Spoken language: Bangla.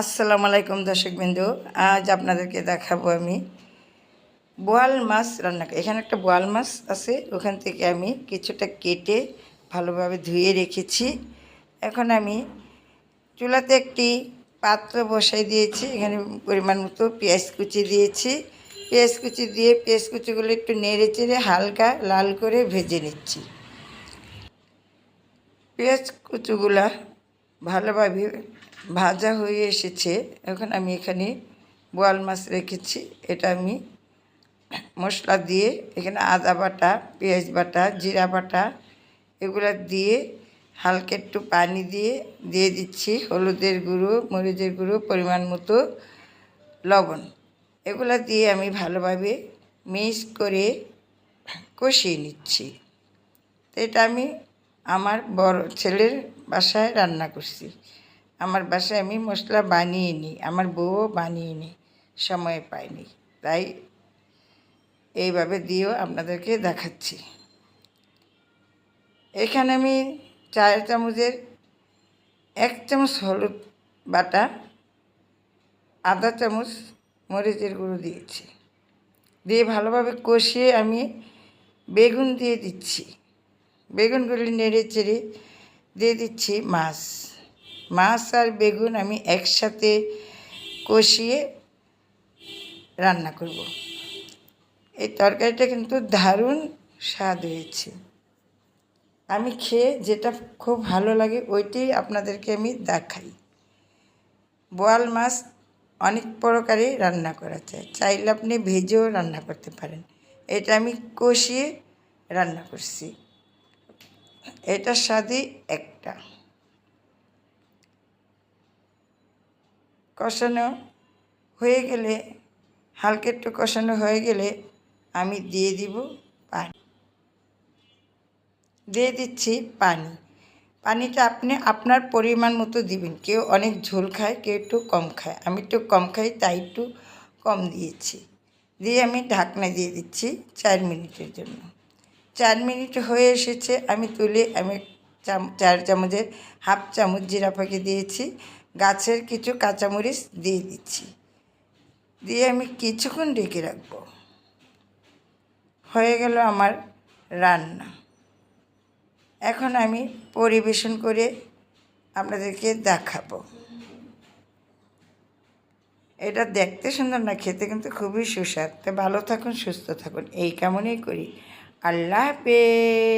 আসসালামু আলাইকুম দর্শকবিন্দু, আজ আপনাদেরকে দেখাবো আমি বোয়াল মাছ রান্না এখানে একটা বোয়াল মাছ আছে, ওখান থেকে আমি কিছুটা কেটে ভালোভাবে ধুয়ে রেখেছি। এখন আমি চুলাতে একটি পাত্র বসাই দিয়েছি, এখানে পরিমাণ মতো পেঁয়াজ কুচি দিয়েছি। পেঁয়াজ কুচি দিয়ে পেঁয়াজ কুচিগুলো একটু নেড়ে চেড়ে হালকা লাল করে ভেজে নিচ্ছি। পেঁয়াজ কুচুগুলা ভালোভাবে ভাজা হয়ে এসেছে। এখন আমি এখানে বোয়াল মাছ রেখেছি। এটা আমি মশলা দিয়ে এখানে আদা বাটা, পেঁয়াজ বাটা, জিরা বাটা এগুলো দিয়ে হালকা একটু পানি দিয়ে দিয়ে দিচ্ছি। হলুদের গুঁড়ো, মরিচের গুঁড়ো, পরিমাণ মতো লবণ এগুলো দিয়ে আমি ভালোভাবে মিক্স করে কষিয়ে নিচ্ছি। তো এটা আমি আমার বড় ছেলের বাসায় রান্না করছি। আমার বাসায় আমি মশলা বানিয়ে নিই, আমার বউও বানিয়ে নিই, সময় পাইনি। তাই এইভাবে দিয়েও আপনাদেরকে দেখাচ্ছি। এখানে আমি চার চামচের এক চামচ হলুদ বাটা, আধা চামচ মরিচের গুঁড়ো দিয়েছি। দিয়ে ভালোভাবে কষিয়ে আমি বেগুন দিয়ে দিচ্ছি। বেগুনগুলি নেড়ে চেড়ে দিয়ে দিচ্ছি মাছ। মাছ আর বেগুন আমি একসাথে কষিয়ে রান্না করব। এই তরকারিটা কিন্তু দারুণ স্বাদ হয়েছে। আমি খেয়ে যেটা খুব ভালো লাগে ওইটাই আপনাদেরকে আমি দেখাই। বোয়াল মাছ অনেক প্রকারে রান্না করা যায়। চাইলে আপনি ভেজেও রান্না করতে পারেন। এটা আমি কষিয়ে রান্না করছি। এটার স্বাদই একটা। কষানো হয়ে গেলে, হালকা একটু কষানো হয়ে গেলে আমি দিয়ে দিব পানি। দিয়ে দিচ্ছি পানি। পানিটা আপনি আপনার পরিমাণ মতো দিবেন। কেউ অনেক ঝোল খায়, কেউ একটু কম খায়। আমি একটু কম খাই, তাই একটু কম দিয়েছি। দিয়ে আমি ঢাকনা দিয়ে দিচ্ছি চার মিনিটের জন্য। চার মিনিট হয়ে এসেছে, আমি তুলে আমি চার চামচের হাফ চামচ জিরা ফাঁকি দিয়েছি, গাছের কিছু কাঁচামরিচ দিয়ে দিচ্ছি। দিয়ে আমি কিছুক্ষণ ডেকে রাখব। হয়ে গেল আমার রান্না। এখন আমি পরিবেশন করে আপনাদেরকে দেখাবো। এটা দেখতে সুন্দর না, খেতে কিন্তু খুবই সুস্বাদ। তো ভালো থাকুন, সুস্থ থাকুন, এই কেমনই করি। আল্লাহ হাফেজ